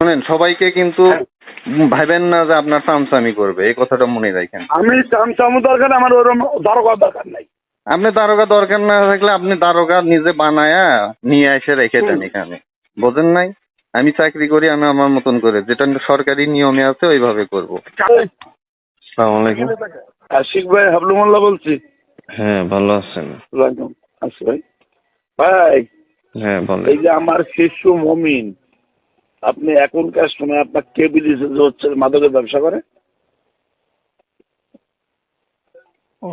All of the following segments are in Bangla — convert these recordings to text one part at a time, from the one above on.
শোনেন সবাইকে কিন্তু ভাবেন না যে আপনার চামচামি করবে এই কথাটা মনে রাখেন। আমি চামচামু দরকার আমার ওরম দরকার দরকার নাই। আপনি দারোগা দরকার না থাকলে আপনি দারোগা নিজে বানায়া নিয়ে এসে রেখে দেন এখানে। বোঝেন নাই? আমি চাকরি করি আমি আমার মতন করে। যেটা সরকারি নিয়মে আছে ওইভাবে করব। আশিক ভাই হাবলুমোল্লা বলছি। হ্যাঁ ভালো আছেন। ভাই ভাই হ্যাঁ ভালো এই যে আমার শিশু মমিন আপনি এখনকার সময় আপনার কে বিদেশে যে হচ্ছে মাদকের ব্যবসা করে? ও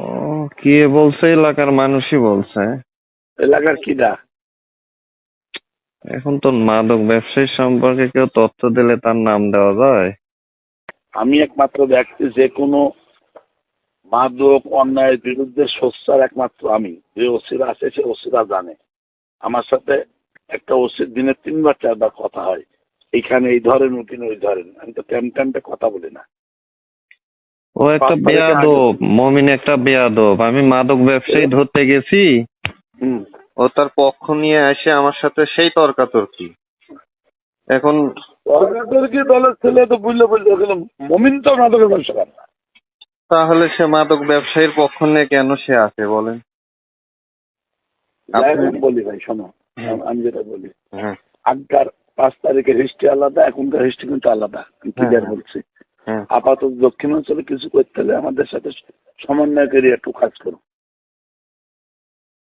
কে বলছে? এলাকার মানুষই বলছে। এলাকার কিনা এখন তো মাদক ব্যবসায়ী সম্পর্কে কেউ তথ্য দিলে তার নাম দেওয়া যায়। আমি একমাত্র ব্যক্তি যে কোনো মাদক অন্যায়ের বিরুদ্ধে সোচ্চার একমাত্র আমি। যে ওসিরা আছে সে ওসিরা জানে। আমার সাথে একটা ওসির দিনে তিনবার চারবার কথা হয়। এইখানে এই ধরেন উঠিন ওই ধরেন। আমি তো টাইম টাইমটা কথা বলি না। ও একটা বেয়াদব মমিন একটা বেয়াদব। আমি মাদক ব্যবসায়ী ধরতে গেছি। ও তার পক্ষ নিয়ে এসে আমার সাথে সেই তর্কাতর্কি। এখন সরকার কি দলের ছেলে তো বুঝলে বুঝলে ওখানে মমিন তো মাদকের ব্যবসা করে না। তাহলে সে মাদক ব্যবসায়ীর পক্ষ নিয়ে কেন সে আছে বলেন? বলি ভাই শোনো। আমি যেটা বলি হ্যাঁ। আগকার পাঁচ তারিখের হিস্ট্রি আলাদা এখনকার হিস্ট্রি কিন্তু আলাদা ক্লিয়ার হ্যাঁ। বলছি। হ্যাঁ। আপাতত দক্ষিণাঞ্চলে কিছু করতে হলে আমাদের সাথে সমন্বয় করে একটু কাজ করুন।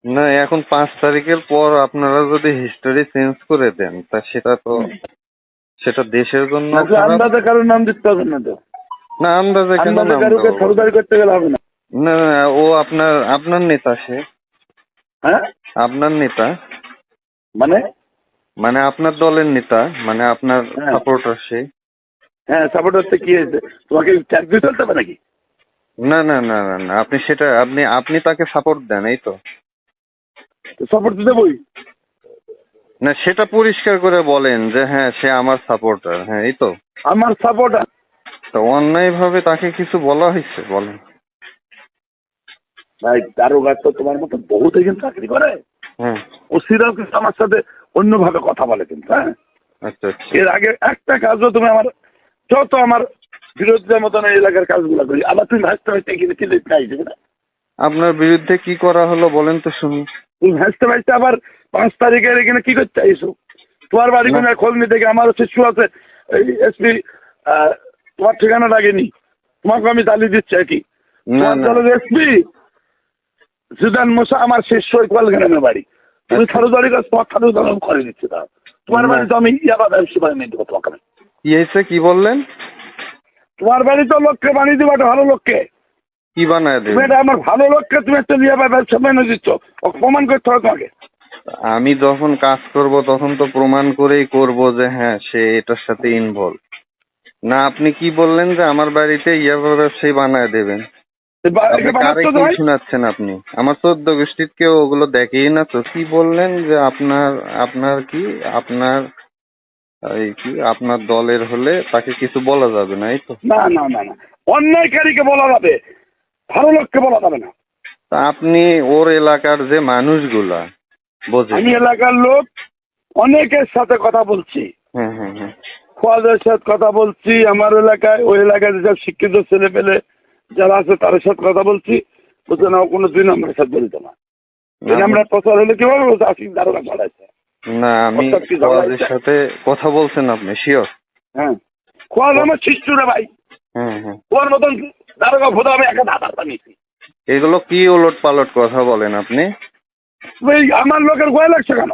না এখন পাঁচ তারিখের পর আপনারা যদি হিস্টোরি চেঞ্জ করে দেন তা সেটা তো সেটা দেশের জন্য আন্দাজে কারোর নাম দিতে হবে না তো। না আন্দাজে কেন নাম কারোকে? করতে গেলে হবে না না না, ও আপনার আপনার নেতা সে। হ্যাঁ? আপনার নেতা? মানে? মানে আপনার দলের নেতা মানে আপনার হ্যাঁ। সাপোর্টার সে। হ্যাঁ সাপোর্ট হচ্ছে কি? হয়েছে তোমাকে চাকরি চলতে হবে নাকি? না না না না না আপনি সেটা আপনি আপনি তাকে সাপোর্ট দেন এই তো। সাপোর্ট তো দেবই। না সেটা পরিষ্কার করে বলেন যে হ্যাঁ সে আমার সাপোর্টার হ্যাঁ এই তো। আমার সাপোর্ট তো অন্যায় ভাবে তাকে কিছু বলা হয়েছে বলেন। ভাই দারোগা তো তোমার মতো বহুত চাকরি করে। হ্যাঁ। ও সিরাও কিন্তু আমার সাথে অন্যভাবে কথা বলে কিন্তু হ্যাঁ? আচ্ছা আচ্ছা। এর আগে একটা কাজও তুমি আমার যত আমার বিরোধীদের মতন এই এলাকার কাজগুলো করি আবার তুমি ভাসতে ভাসতে এখানে কি লিখতে আইসবে না আপনার বিরুদ্ধে কি করা হলো বলেন তো শুনি। তুমি ভাসতে ভাসতে আবার পাঁচ তারিখের এখানে কি করতে আইসো তোমার বাড়ি কোনো খোঁজ নিতে গিয়ে আমার শিশু আছে এই এসপি তোমার ঠিকানা লাগেনি তোমাকে আমি জ্বালিয়ে দিচ্ছি আর কি। এসপি সুদান মোসা আমার শিষ্য কোয়ালগ্রামের বাড়ি। তুমি আচ্ছা। কাজ তোমার করে দিচ্ছি তোমার না। বাড়ি তো আমি ইয়াবা ব্যবসা বানিয়ে নিয়ে দেবো তোমাকে। কি বললেন? তোমার বাড়ি তো লোককে বানিয়ে দেবো একটা ভালো লোককে। কি বানায় তুমি এটা আমার ভালো লোককে তুমি একটা ইয়াবা ব্যবসা বানিয়ে দিচ্ছ। প্রমাণ করতে হবে তোমাকে। আমি যখন কাজ করব তখন তো প্রমাণ করেই করব যে হ্যাঁ সে এটার সাথে ইনভলভ না আপনি কি বললেন যে আমার বাড়িতে ইয়াবা ব্যবসায়ী বানায় দেবেন? শোনাচ্ছেন আপনি? আমার চোদ্দ গোষ্ঠীর কেউ ওগুলো দেখেই না তো। কি বললেন যে আপনার আপনার কি? আপনার এই কি? আপনার দলের হলে তাকে কিছু বলা যাবে না এই তো। না না না না। অন্যায়কারীকে বলা যাবে ভালো লোককে বলা যাবে না। তা আপনি ওর এলাকার যে মানুষগুলা বোঝে আমি এলাকার লোক অনেকের সাথে কথা বলছি। হ্যাঁ হ্যাঁ হ্যাঁ। খোয়াদের সাথে কথা বলছি আমার এলাকায় ওই এলাকায় যেসব শিক্ষিত ছেলে পেলে যারা আছে তাদের সাথে কথা বলছি বলছে না কোনো দুই নম্বরের সাথে জড়িত না। দুই নম্বরের প্রচার হলে কীভাবে বলছে আশিক দারোগা ছড়াইছে না আমি ঝগড়া সাথে কথা বলছেন আপনি শিওর হ্যাঁ। খোয়াদ আমার শিষ্যরা ভাই। হ্যাঁ হ্যাঁ। ওর মতন দারোগা ভোদা আমি একটা বানিয়েছি এগুলো কি ওলট পালট কথা বলেন আপনি? আমার লোকের ভয় লাগছে কেন?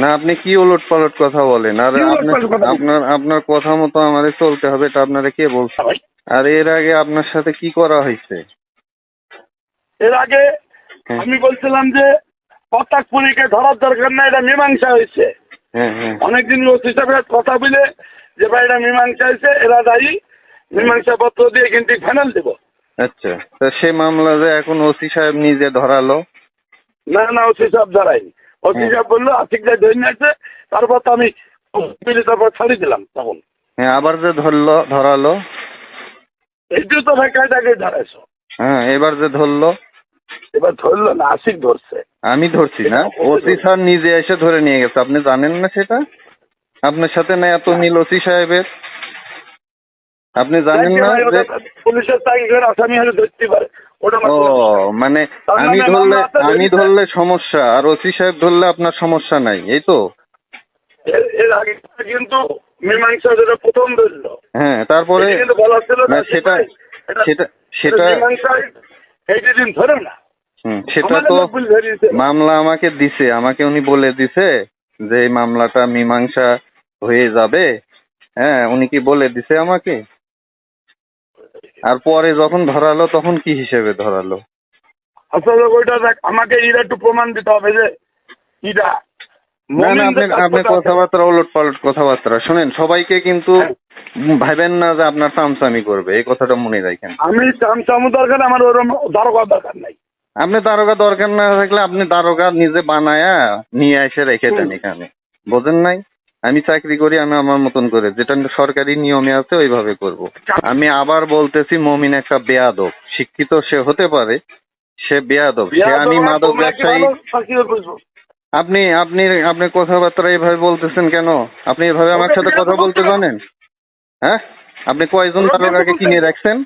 না আপনি কি ওলট পালট কথা বলেন? আর কি আপনার উলটপালট কথা বলি? আপনার আপনার কথা মতো আমাদের চলতে হবে এটা আপনারা কে বলছে ভাই আর এর আগে আপনার সাথে কি করা হয়েছে? এর আগে হ্যাঁ। আমি বলছিলাম যে পতাকপুরীকে ধরার দরকার না এটা মীমাংসা হয়েছে। হ্যাঁ হ্যাঁ। অনেকদিন লোক হিসাবে কথা বলে যে ভাই এটা মীমাংসা হয়েছে এরা দায়ী মীমাংসা পত্র দিয়ে কিন্তু ফাইনাল দেবো। আচ্ছা তা সে মামলা যে এখন ওসি সাহেব নিজে ধরালো? না না ওসি সব দাঁড়ায়নি ওসি হ্যাঁ। সাহেব বলল আশিক যা ধরে তারপর তো আমি মিলে তারপর ছাড়ি দিলাম তখন। হ্যাঁ আবার যে ধরলো ধরালো? তো ভাই কায়দাকে ধরাইছো। হ্যাঁ এবার যে ধরলো? এবার ধরলো না আশিক ধরছে। আমি ধরছি না ওসি স্যার নিজে এসে ধরে নিয়ে গেছে আপনি জানেন না সেটা? আপনার সাথে না এত মিল ওসি সাহেবের? আপনি জানেন না যে পুলিশের চাকরি আসামি হলে ধরতে পারে। ও মানে আমি ধরলে আমি ধরলে সমস্যা আর ওসি সাহেব ধরলে আপনার সমস্যা নাই এই তো? এর- আগে কিন্তু মীমাংসা যেটা প্রথম ধরল হ্যাঁ তারপরে বলা ছিল না না সেটা সেটা সেটা এইটা ধরে না। হুম, সেটা তো। মামলা আমাকে দিছে আমাকে উনি বলে দিছে যে এই মামলাটা মীমাংসা হয়ে যাবে। হ্যাঁ উনি কি বলে দিছে আমাকে? আর পরে যখন ধরালো তখন কি হিসেবে ধরালো? আসলে ওইটা দেখ আমাকে এটা একটু প্রমাণ দিতে হবে যে এটা না না আপনি আপনি কথাবার্তা ওলট পালট কথাবার্তা শোনেন সবাইকে কিন্তু হ্যাঁ। ভাবেন না যে আপনার চামচামি করবে এই কথাটা মনে রাখেন। আমি চামচামু দরকার আমার ওরম দরকার দরকার নাই। আপনি দারোগা দরকার না থাকলে আপনি দারোগা নিজে বানায়া নিয়ে এসে রেখে দেন এখানে। বোঝেন নাই? আমি চাকরি করি আমি আমার মতন করে। যেটা সরকারি নিয়মে আছে ওইভাবে করব। আমি আবার বলতেছি মমিন একটা বেয়াদব। শিক্ষিত সে হতে পারে সে বেয়াদব। সে আমি মাদক ব্যবসায়ী। আপনি আপনি আপনি কথাবার্তা এভাবে বলতেছেন কেন? আপনি এভাবে আমার সাথে কথা বলতে জানেন? হ্যাঁ? আপনি কয়জন দারোগাকে কিনে রাখছেন?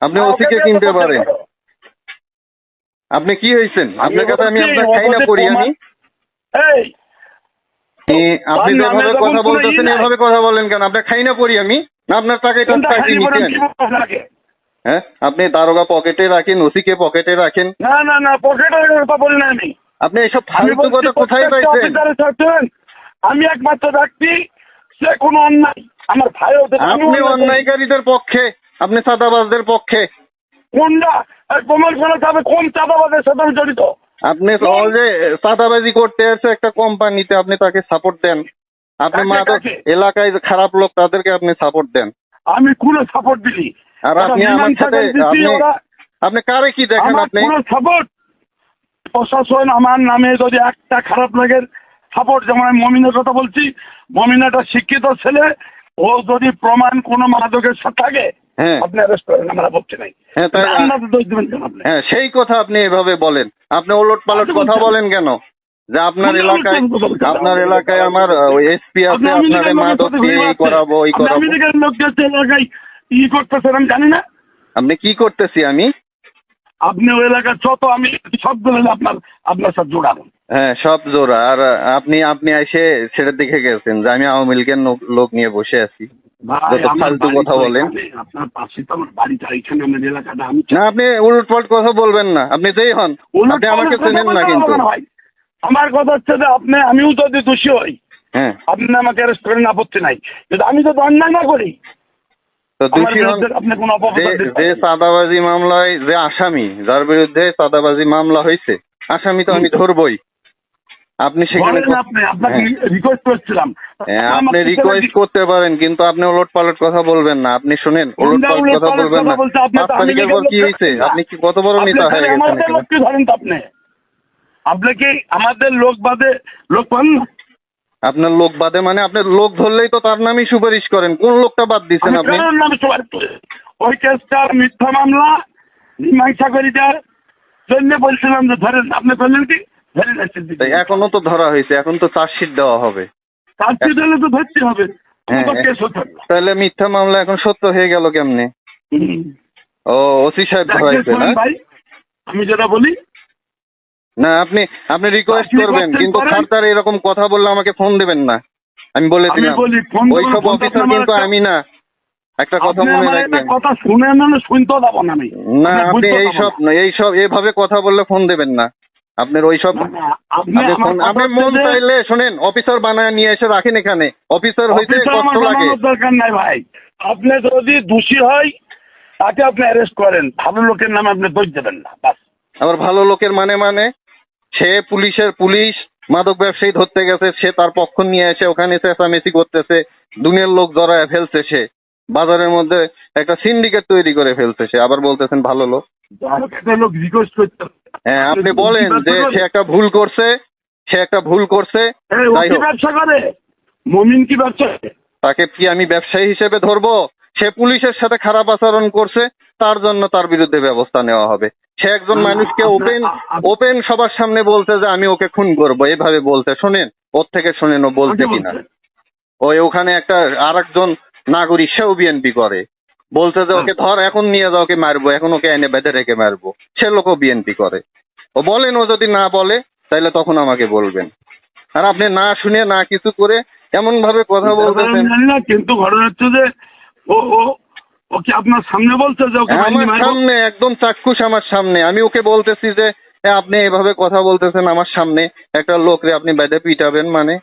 আপনি ওসিকে কিনতে পারেন। আপনি কি হয়েছেন? আপনার কাছে আমি আপনার খাই না করি আমি। আপনি- আপনি যেভাবে কথা বলতেছেন এভাবে কথা বলেন কেন? আপনার খাই না করি আমি। না আপনার টাকা এটা? হ্যাঁ? আপনি দারোগা পকেটে রাখেন ওসিকে পকেটে রাখেন। না না না পকেটের কথা বলি না আমি। আপনি এসব ফালতু কথা কোথায় পাইছেন? আমি একমাত্র ব্যক্তি সে কোনো অন্যায়। আমার ভাই আপনি অন্যায়কারীদের পক্ষে আপনি চাঁদাবাজদের পক্ষে। কোনটা? প্রমাণ করা কোন চাঁদাবাদের সাথে আমি জড়িত? আপনি সহজে চাঁদাবাজি করতে আছে একটা কোম্পানিতে আপনি তাকে সাপোর্ট দেন। আপনি কাকে, মাদক এলাকায় যে খারাপ লোক তাদেরকে আপনি সাপোর্ট দেন। আমি কোনো সাপোর্ট দিই আর আপনি আমার সাথে আপনি আপনি কারে কি দেখেন আপনি? সাপোর্ট প্রশাসন আমার নামে যদি একটা খারাপ লাগে সাপোর্ট যেমন আমি মমিনের কথা বলছি মমিন একটা শিক্ষিত ছেলে ও যদি প্রমাণ কোনো মাদকের সাথে থাকে হ্যাঁ আপনি অ্যারেস্ট করেন আমরা বলছি নাই। হ্যাঁ তাই দোষ দেবেন কেন আপনি? হ্যাঁ সেই কথা আপনি এভাবে বলেন। আপনি ওলট পালট কথা বলেন কেন? যে আপনার এলাকায় আপনার এলাকায় আমার এসপি আছে আপনি আপনারে মাদক দিয়ে এই করাবো ওই করাবো। আমেরিকার এলাকায় ই করতেছেন আমি জানি না। আপনি কি করতেছি আমি? আপনি ওই এলাকার যত আমি সবগুলো আপনার আপনার সাথে জোড়াবো। হ্যাঁ সব জোড়া। আর আপনি আপনি এসে সেটা দেখে গেছেন যে আমি আওয়ামী লীগের লোক নিয়ে বসে আছি। আমার কথা বলেন। আপনার পাশে তো আমার বাড়িটা এখানে আমার এলাকাটা আমি না আপনি উলট পালট কথা বলবেন না। আপনি যেই হন। আপনি আমাকে চেনেন না কিন্তু। আমার কথা হচ্ছে যে আপনি আমিও যদি দোষী হই হ্যাঁ। আপনি আমাকে অ্যারেস্ট করেন আপত্তি নাই। কিন্তু আমি যদি অন্যায় না করি যে। চাঁদাবাজি মামলায় যে আসামি যার বিরুদ্ধে চাঁদাবাজি মামলা হয়েছে আসামি তো আমি ধরবই। আপনি সেখানে বলেন আপনি আপনাকে হ্যাঁ। রিকোয়েস্ট করছিলাম। হ্যাঁ, আপনি রিকোয়েস্ট করতে পারেন কিন্তু আপনি ওলট পালট কথা বলবেন না। আপনি শুনেন ওলট পালট কথা বলবেন না। পাঁচ তারিখের পর কি হয়েছে? আপনি কি কত বড় নেতা হয়ে গেছেন ধরেন তো আপনি। আপনি কি আমাদের লোক বাদে লোক পান আপনার লোক বাদে মানে আপনার লোক ধরলেই তো তার নামই সুপারিশ করেন। কোন লোকটা বাদ দিচ্ছেন আপনি? ওই কেসটা মিথ্যা মামলা মীমাংসা করে দেওয়ার জন্য বলছিলাম যে ধরেন আপনি বললেন কি? এখনও তো ধরা হয়েছে এখন তো চার্জশিট দেওয়া হবে। চাকরি দিলে তো ধরতে হবে হ্যাঁ, তাহলে মিথ্যা মামলা এখন সত্য হয়ে গেল কেমনে? ও ওসি সাহেব ধরাইছে না? আমি যেটা বলি না আপনি আপনি রিকোয়েস্ট করবেন কিন্তু। খারতার এরকম কথা বললে আমাকে ফোন দেবেন না। আমি বলে দিলাম। ওইসব করুন, অফিসার কিন্তু আমি না। একটা কথা মনে রাখবেন। কথা শুনে না শুনতেও দেবো না আমি। না আপনি বুঝতেও দেবো এইসব না। এইসব এভাবে কথা বললে ফোন দেবেন না। আপনার ওইসব না, না, আপনি মন চাইলে শোনেন অফিসার বানায় নিয়ে এসে রাখেন এখানে। অফিসার হইতে কষ্ট লাগে। দরকার নাই ভাই। আপনি যদি দোষী হয় তাকে আপনি অ্যারেস্ট করেন। ভালো লোকের নামে আপনি দোষ দেবেন না বাস। আবার ভালো লোকের মানে মানে সে পুলিশের পুলিশ মাদক ব্যবসায়ী ধরতে গেছে সে তার পক্ষ নিয়ে এসে ওখানে চেঁচামেচি করতেছে দুনিয়ার লোক জড়ায় ফেলছে সে বাজারের মধ্যে একটা সিন্ডিকেট তৈরি করে ফেলছে সে আবার বলতেছেন ভালো লোক। লোক রিকোয়েস্ট করতে হ্যাঁ আপনি বলেন যে সে একটা ভুল করছে সে একটা ভুল করছে হোক। ব্যবসা করে। মমিন কি ব্যবসা তাকে কি আমি ব্যবসায়ী হিসেবে ধরবো? সে পুলিশের সাথে খারাপ আচরণ করছে তার জন্য তার বিরুদ্ধে ব্যবস্থা নেওয়া হবে। সে একজন মানুষকে ওপেন ওপেন সবার সামনে বলছে যে আমি ওকে খুন করব। এভাবে বলতে শোনেন ওর থেকে শোনেন ও বলছে কিনা। ওই ওখানে একটা আর একজন নাগরিক সেও বিএনপি করে। বলছে যে ওকে ধর এখন নিয়ে যাও ওকে মারবো এখন ওকে এনে বেঁধে রেখে মারবো। সে লোকও বিএনপি করে। ও বলেন ও যদি না বলে তাহলে তখন আমাকে বলবেন। আর আপনি না শুনে না কিছু করে এমন ভাবে কথা বলতেছেন কিন্তু ঘটনা হচ্ছে যে ও ও ওকে আপনার সামনে বলছে যে ওকে আমার সামনে একদম চাক্ষুষ আমার সামনে। আমি ওকে বলতেছি যে আপনি এভাবে কথা বলতেছেন আমার সামনে। একটা লোকরে আপনি বেঁধে পিটাবেন মানে?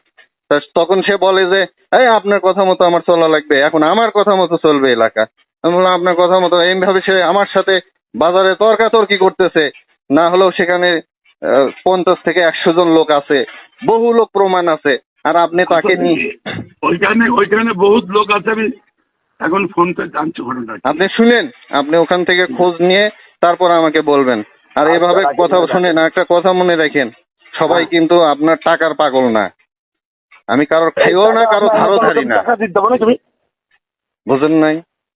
তখন সে বলে যে এই আপনার কথা মতো আমার চলা লাগবে। এখন আমার কথা মতো চলবে এলাকা। আমি বললাম আপনার কথা মতো এইভাবে সে আমার সাথে বাজারে তর্কাতর্কি করতেছে। না হলেও সেখানে পঞ্চাশ থেকে একশো জন লোক আছে। বহু লোক প্রমাণ আছে। আর আপনি তাকে ওইখানে ওইখানে বহুত লোক আছে। আমি এখন ফোন করে জানছি ঘটনাটা আপনি শুনেন। আপনি ওখান থেকে খোঁজ নিয়ে তারপর আমাকে বলবেন। আর এভাবে আচ্ছা, কথা শুনেন। একটা কথা মনে রাখেন। সবাই কিন্তু আপনার টাকার পাগল না। আমি কারোর খাইও না কারও ধারও ধারি না। দিতে হবে না বুঝেন নাই?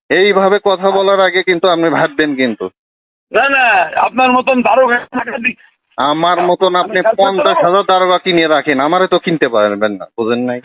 এইভাবে কথা বলার আগে কিন্তু আপনি ভাববেন কিন্তু। না না আপনার মতন দারোগা আমার মতন আপনি পঞ্চাশ হাজার দারোগা কিনে রাখেন আমারে তো কিনতে পারবেন না বুঝেন নাই?